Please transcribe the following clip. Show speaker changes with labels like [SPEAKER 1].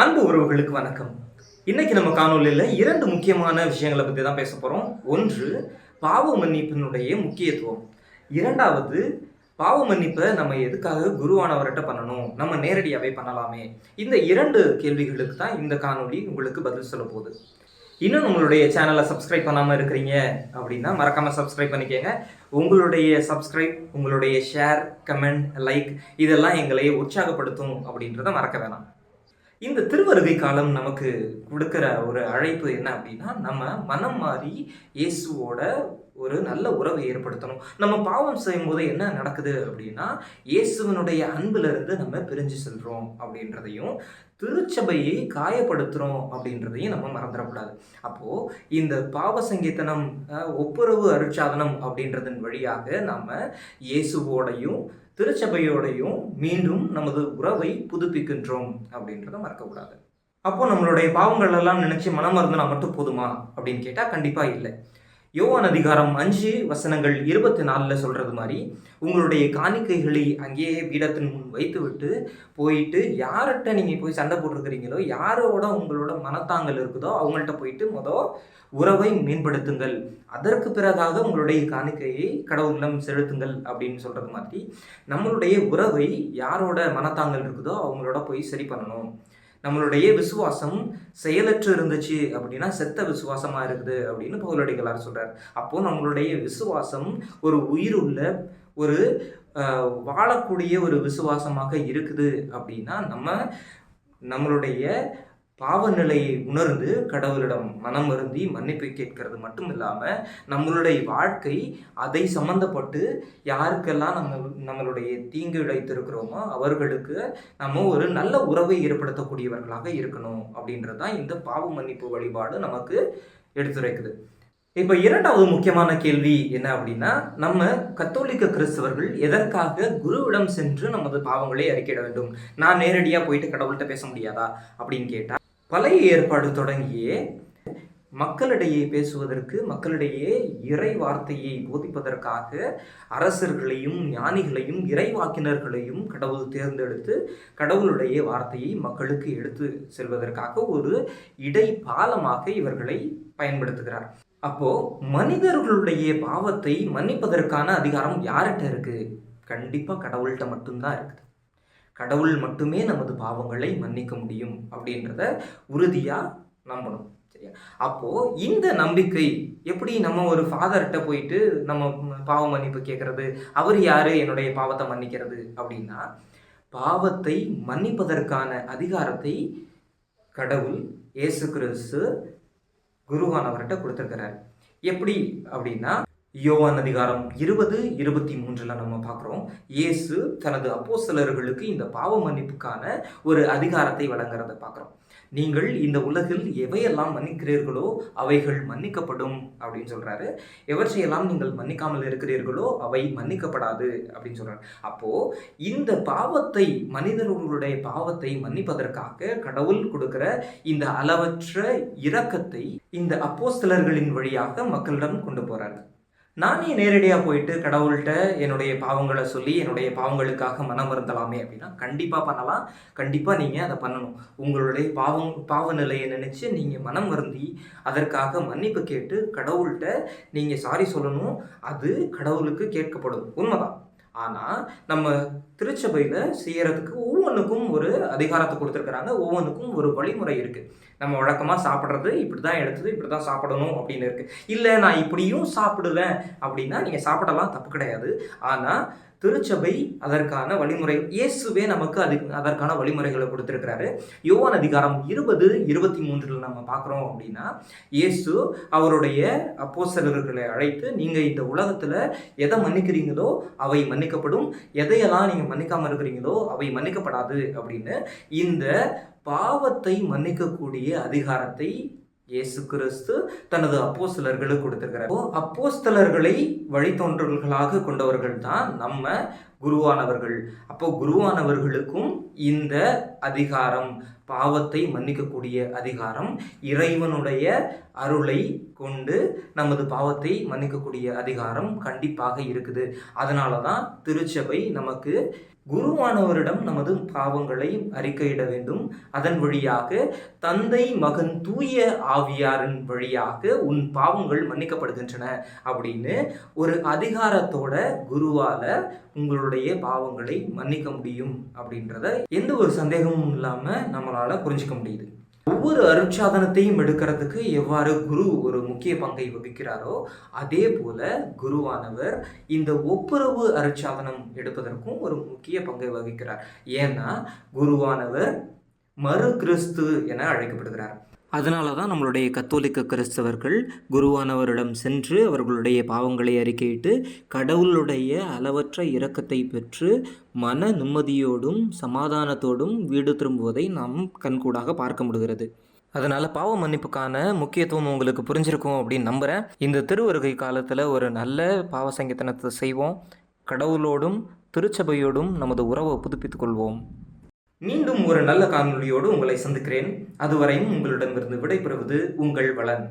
[SPEAKER 1] அன்பு உறவுகளுக்கு வணக்கம். இன்னைக்கு நம்ம காணொலியில் இரண்டு முக்கியமான விஷயங்களை பற்றி தான் பேச போகிறோம் ஒன்று பாவ மன்னிப்பினுடைய முக்கியத்துவம். இரண்டாவது பாவ மன்னிப்பை நம்ம எதுக்காக குருவானவர்கிட்ட பண்ணணும்? நம்ம நேரடியாகவே பண்ணலாமே. இந்த இரண்டு கேள்விகளுக்கு தான் இந்த காணொலி உங்களுக்கு பதில் சொல்ல போகுது. இன்னும் நம்மளுடைய சேனலை சப்ஸ்கிரைப் பண்ணாமல் இருக்கிறீங்க அப்படின்னா மறக்காமல் சப்ஸ்கிரைப் பண்ணிக்கோங்க. உங்களுடைய சப்ஸ்கிரைப் உங்களுடைய ஷேர் கமெண்ட் லைக் இதெல்லாம் எங்களை உற்சாகப்படுத்தும் அப்படின்றத மறக்க வேணாம். இந்த திருவருகை காலம் நமக்கு கொடுக்குற ஒரு அழைப்பு என்ன அப்படின்னா நம்ம மனம் மாறி இயேசுவோட ஒரு நல்ல உறவை ஏற்படுத்தணும். நம்ம பாவம் செய்யும் போது என்ன நடக்குது அப்படின்னா இயேசுவனுடைய அன்பிலிருந்து நம்ம பிரிஞ்சு செல்றோம் அப்படின்றதையும் திருச்சபையை காயப்படுத்துகிறோம் அப்படின்றதையும் நம்ம மறந்துடக்கூடாது. அப்போ இந்த பாவ சங்கீதனம் ஒப்புரவு அருட்சாதனம் அப்படின்றதன் வழியாக நம்ம இயேசுவோடையும் திருச்சபையோடையும் மீண்டும் நமது உறவை புதுப்பிக்கின்றோம் அப்படின்றத மறக்கக்கூடாது. அப்போ நம்மளுடைய பாவங்கள் எல்லாம் நினைச்சு மனம் மறந்துனா மட்டும் போதுமா? அப்படின்னு கேட்டால் கண்டிப்பாக இல்லை. யோவான் அதிகாரம் அஞ்சு வசனங்கள் இருபத்தி நாலில் சொல்கிறது மாதிரி உங்களுடைய காணிக்கைகளை அங்கேயே பீடத்தின் முன் வைத்துவிட்டு போயிட்டு யார்கிட்ட நீங்கள் போய் சண்டை போட்டிருக்கிறீங்களோ யாரோட உங்களோட மனத்தாங்கல் இருக்குதோ அவங்கள்ட்ட போயிட்டு மொதல் உறவை மேம்படுத்துங்கள். அதற்கு பிறகாக உங்களுடைய காணிக்கையை கடவுளிடம் செலுத்துங்கள் அப்படின்னு சொல்கிறது மாதிரி நம்மளுடைய உறவை யாரோட மனத்தாங்கல் இருக்குதோ அவங்களோட போய் சரி பண்ணணும். நம்மளுடைய விசுவாசம் செயலற்று இருந்துச்சு அப்படின்னா செத்த விசுவாசமாக இருக்குது அப்படின்னு பவுலடிகளார் சொல்கிறார் அப்போது நம்மளுடைய விசுவாசம் ஒரு உயிருள்ள ஒரு வாழக்கூடிய ஒரு விசுவாசமாக இருக்குது அப்படின்னா நம்ம நம்மளுடைய பாவ நிலையை உணர்ந்து கடவுளிடம் மனம் வருந்தி மன்னிப்பு கேட்கறது மட்டும் இல்லாமல் நம்மளுடைய வாழ்க்கை அதை சம்மந்தப்பட்டு யாருக்கெல்லாம் நம்ம நம்மளுடைய தீங்கு இழைத்திருக்கிறோமோ அவர்களுக்கு நம்ம ஒரு நல்ல உறவை ஏற்படுத்தக்கூடியவர்களாக இருக்கணும் அப்படின்றது தான் இந்த பாவ மன்னிப்பு வழிபாடு நமக்கு எடுத்துரைக்குது. இப்போ இரண்டாவது முக்கியமான கேள்வி என்ன அப்படின்னா நம்ம கத்தோலிக்க கிறிஸ்தவர்கள் எதற்காக குருவிடம் சென்று நமது பாவங்களை அறிக்கையிட வேண்டும்? நான் நேரடியாக போயிட்டு கடவுள்கிட்ட பேச முடியாதா? அப்படின்னு கேட்டால் பழைய ஏற்பாடு தொடங்கியே மக்களிடையே பேசுவதற்கு மக்களிடையே இறை வார்த்தையை போதிப்பதற்காக அரசர்களையும் ஞானிகளையும் இறைவாக்கினர்களையும் கடவுள் தேர்ந்தெடுத்து கடவுளுடைய வார்த்தையை மக்களுக்கு எடுத்து செல்வதற்காக ஒரு இடைப்பாலமாக இவர்களை பயன்படுத்துகிறார். அப்போ மனிதர்களுடைய பாவத்தை மன்னிப்பதற்கான அதிகாரம் யார்கிட்ட இருக்கு? கண்டிப்பா கடவுள்கிட்ட மட்டும்தான் இருக்குது. கடவுள் மட்டுமே நமது பாவங்களை மன்னிக்க முடியும் அப்படின்றத உறுதியாக நம்பணும் சரியா? அப்போது இந்த நம்பிக்கை எப்படி நம்ம ஒரு ஃபாதர்கிட்ட போயிட்டு நம்ம பாவ மன்னிப்பு கேட்குறது அவர் யார் என்னுடைய பாவத்தை மன்னிக்கிறது அப்படின்னா பாவத்தை மன்னிப்பதற்கான அதிகாரத்தை கடவுள் இயேசு கிறிஸ்து குருவானவர்கிட்ட கொடுத்துருக்கிறார். எப்படி அப்படின்னா யோவான் அதிகாரம் இருபது இருபத்தி மூன்றில் நம்ம பார்க்குறோம். இயேசு தனது அப்போஸ்தலர்களுக்கு இந்த பாவ மன்னிப்புக்கான ஒரு அதிகாரத்தை வழங்குறத பார்க்குறோம். நீங்கள் இந்த உலகில் எவையெல்லாம் மன்னிக்கிறீர்களோ அவைகள் மன்னிக்கப்படும் அப்படின்னு சொல்கிறாரு எவற்றையெல்லாம் நீங்கள் மன்னிக்காமல் இருக்கிறீர்களோ அவை மன்னிக்கப்படாது அப்படின்னு சொல்கிறார் அப்போது இந்த பாவத்தை மனிதர்களுடைய பாவத்தை மன்னிப்பதற்காக கடவுள் கொடுக்கிற இந்த அளவற்ற இரக்கத்தை இந்த அப்போஸ்தலர்களின் வழியாக மக்களிடம் கொண்டு போறாரு. நானே நேரடியாக போயிட்டு கடவுள்கிட்ட என்னுடைய பாவங்களை சொல்லி என்னுடைய பாவங்களுக்காக மனம் வருந்தலாமே அப்படின்னா கண்டிப்பாக பண்ணலாம். கண்டிப்பாக நீங்கள் அதை பண்ணணும். உங்களுடைய பாவம் பாவ நிலையை நினச்சி நீங்கள் மனம் வருந்தி அதற்காக மன்னிப்பு கேட்டு கடவுள்கிட்ட நீங்கள் சாரி சொல்லணும். அது கடவுளுக்கு கேட்கப்படும். உண்மைதான். ஆனால் நம்ம திருச்சபையில் செய்கிறதுக்கு ஒவ்வொன்றுக்கும் ஒரு அதிகாரத்தை கொடுத்துருக்குறாங்க. ஒவ்வொன்றுக்கும் ஒரு வழிமுறை இருக்குது நம்ம வழக்கமாக சாப்பிட்றது இப்படி தான் எடுத்தது இப்படி தான் சாப்பிடணும் அப்படின்னு இருக்குது இல்லை நான் இப்படியும் சாப்பிடுவேன் அப்படின்னா நீங்கள் சாப்பிடலாம் தப்பு கிடையாது. ஆனால் திருச்சபை அதற்கான வழிமுறை இயேசுவே நமக்கு அது அதற்கான வழிமுறைகளை கொடுத்துருக்கிறாரு. யோவான் அதிகாரம் இருபது இருபத்தி மூன்றில் நம்ம பார்க்குறோம் அப்படின்னா இயேசு அவருடைய அப்போசலர்களை அழைத்து நீங்கள் இந்த உலகத்தில் எதை மன்னிக்கிறீங்களோ அவை மன்னிக்கப்படும். எதையெல்லாம் நீங்கள் மன்னிக்காமல் இருக்கிறீங்களோ அவை மன்னிக்கப்படாது. அப்படின்னு இந்த பாவத்தை மன்னிக்கக்கூடிய அதிகாரத்தை இயேசு கிறிஸ்து தனது அப்போஸ்தலர்களுக்கு கொடுத்திருக்கிறார். அப்போ அப்போஸ்தலர்களை வழித்தோன்றல்களாக கொண்டவர்கள் தான் நம்ம குருவானவர்கள். அப்போ குருவானவர்களுக்கும் இந்த அதிகாரம் பாவத்தை மன்னிக்கக்கூடிய அதிகாரம் இறைவனுடைய அருளை கொண்டு நமது பாவத்தை மன்னிக்கக்கூடிய அதிகாரம் கண்டிப்பாக இருக்குது. அதனால தான் திருச்சபை நமக்கு குருவானவரிடம் நமது பாவங்களை அறிக்கையிட வேண்டும். அதன் வழியாக தந்தை மகன் தூய ஆவியாரின் வழியாக உன் பாவங்கள் மன்னிக்கப்படுகின்றன அப்படின்னு ஒரு அதிகாரத்தோட குருவால நம்மளுடைய பாவங்களை மன்னிக்க முடியும் அப்படின்றத எந்த ஒரு சந்தேகமும் இல்லாம நம்மளால புரிஞ்சுக்க முடியுது. ஒவ்வொரு அருட்சாதனத்தையும் எடுக்கிறதுக்கு எவ்வாறு குரு ஒரு முக்கிய பங்கை வகிக்கிறாரோ அதே போல குருவானவர் இந்த ஒப்புரவு அருட்சாதனம் எடுப்பதற்கும் ஒரு முக்கிய பங்கை வகிக்கிறார். ஏன்னா குருவானவர் மறு கிறிஸ்து என அழைக்கப்படுகிறார். அதனால தான் நம்மளுடைய கத்தோலிக்க கிறிஸ்தவர்கள் குருவானவரிடம் சென்று அவர்களுடைய பாவங்களை அறிக்கையிட்டு கடவுளுடைய அளவற்ற இரக்கத்தை பெற்று மன நிம்மதியோடும் சமாதானத்தோடும் வீடு திரும்புவதை நாம் கண்கூடாக பார்க்க முடிகிறது. அதனால் பாவ மன்னிப்புக்கான முக்கியத்துவம் உங்களுக்கு புரிஞ்சிருக்கும் அப்படின்னு நம்புகிறேன் இந்த திருவருகை காலத்தில் ஒரு நல்ல பாவ சங்கீதனத்தை செய்வோம். கடவுளோடும் திருச்சபையோடும் நமது உறவை புதுப்பித்துக் கொள்வோம். மீண்டும் ஒரு நல்ல காணொலியோடு உங்களை சந்திக்கிறேன். அதுவரையும் உங்களிடமிருந்து விடைபெறுவது உங்கள் வளன்.